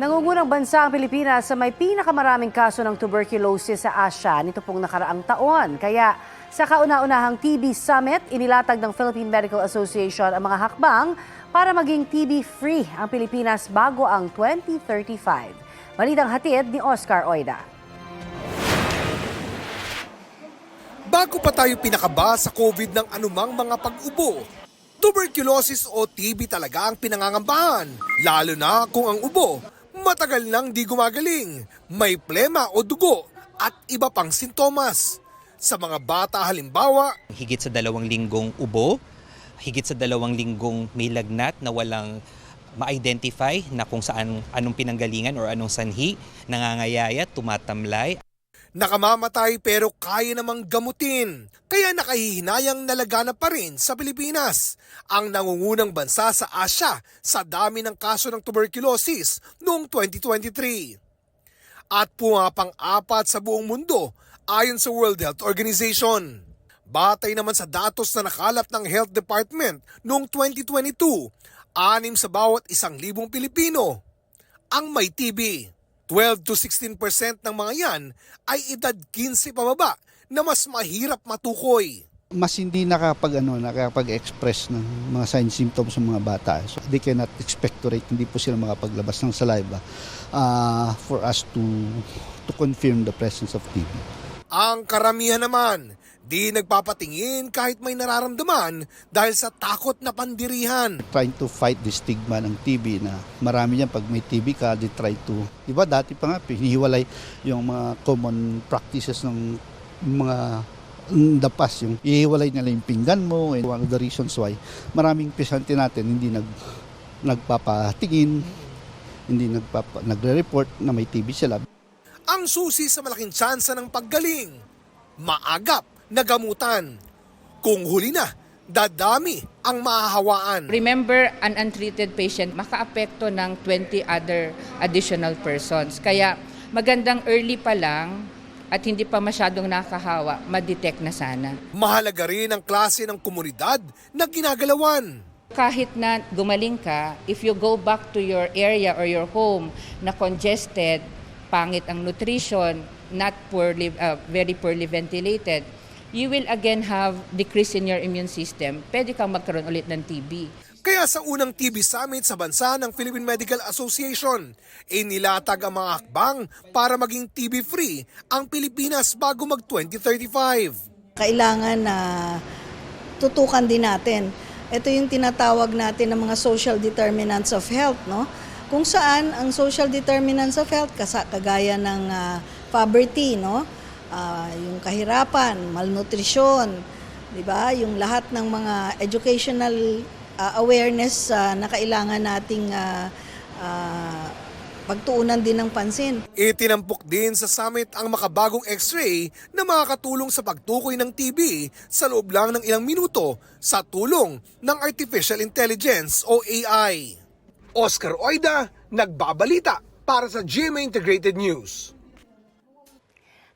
Nangungunang bansa ang Pilipinas sa may pinakamaraming kaso ng tuberculosis sa Asia nito pong nakaraang taon. Kaya sa kauna-unahang TB Summit, inilatag ng Philippine Medical Association ang mga hakbang para maging TB-free ang Pilipinas bago ang 2035. Balitang hatid ni Oscar Oida. Bago pa tayo pinakaba sa COVID ng anumang mga pag-ubo, tuberculosis o TB talaga ang pinangangambahan, lalo na kung ang ubo matagal nang di gumagaling, may plema o dugo at iba pang sintomas. Sa mga bata halimbawa, higit sa dalawang linggong ubo, higit sa dalawang linggong may lagnat na walang ma-identify na kung saan anong pinanggalingan or anong sanhi, nangangayaya, tumatamlay. Nakamamatay pero kaya namang gamutin. Kaya nakahihinayang nalagana pa rin sa Pilipinas, ang nangungunang bansa sa Asia sa dami ng kaso ng tuberculosis noong 2023. At pumapang apat sa buong mundo ayon sa World Health Organization. Batay naman sa datos na nakalap ng Health Department noong 2022, anim sa bawat isang libong Pilipino ang may TB. 12 to 16% ng mga yan ay edad 15 pababa na mas mahirap matukoy. mas hindi nakapag ano nakapag-express ng mga signs symptoms ng mga bata so they cannot expectorate hindi po sila makapaglabas ng saliva uh, for us to to confirm the presence of TB Ang karamihan naman, di nagpapatingin kahit may nararamdaman dahil sa takot na pandirihan. trying to fight the stigma ng TB na marami yan. Pag may TB ka they try to. Iba dati pa nga hinihiwalay yung mga common practices ng mga in the past. Yung ihiwalay nila yung pinggan mo and one of the reasons why maraming pasyente natin hindi nag nagpapatingin hindi nagpapa, nagre-report na may TB sila. Ang susi sa malaking tsansa ng paggaling, maagap na gamutan. Kung huli na, dadami ang mahahawaan. Remember, an untreated patient makaapekto ng 20 other additional persons. Kaya magandang early pa lang at hindi pa masyadong nakahawa, ma-detect na sana. Mahalaga rin ang klase ng komunidad na ginagalawan. Kahit na gumaling ka, if you go back to your area or your home na congested, pangit ang nutrition, not poorly, uh, very poorly ventilated, you will again have decrease in your immune system. Pwede kang magkaroon ulit ng TB. Kaya sa unang TB Summit sa bansa ng Philippine Medical Association, inilatag ang mga hakbang para maging TB-free ang Pilipinas bago mag-2035. kailangan na tutukan din natin. Ito yung tinatawag natin ng mga social determinants of health, no? Kung saan ang social determinants of health kasa kagaya ng ah, poverty, no? Ah, yung kahirapan, malnutrition, 'di ba? Yung lahat ng mga educational ah, awareness ah, na kailangan nating ah, ah, pagtuunan din ng pansin. Itinampok din sa summit ang makabagong x-ray na makakatulong sa pagtukoy ng TB sa loob lang ng ilang minuto sa tulong ng Artificial Intelligence o AI. Oscar Oida, nagbabalita para sa GMA Integrated News.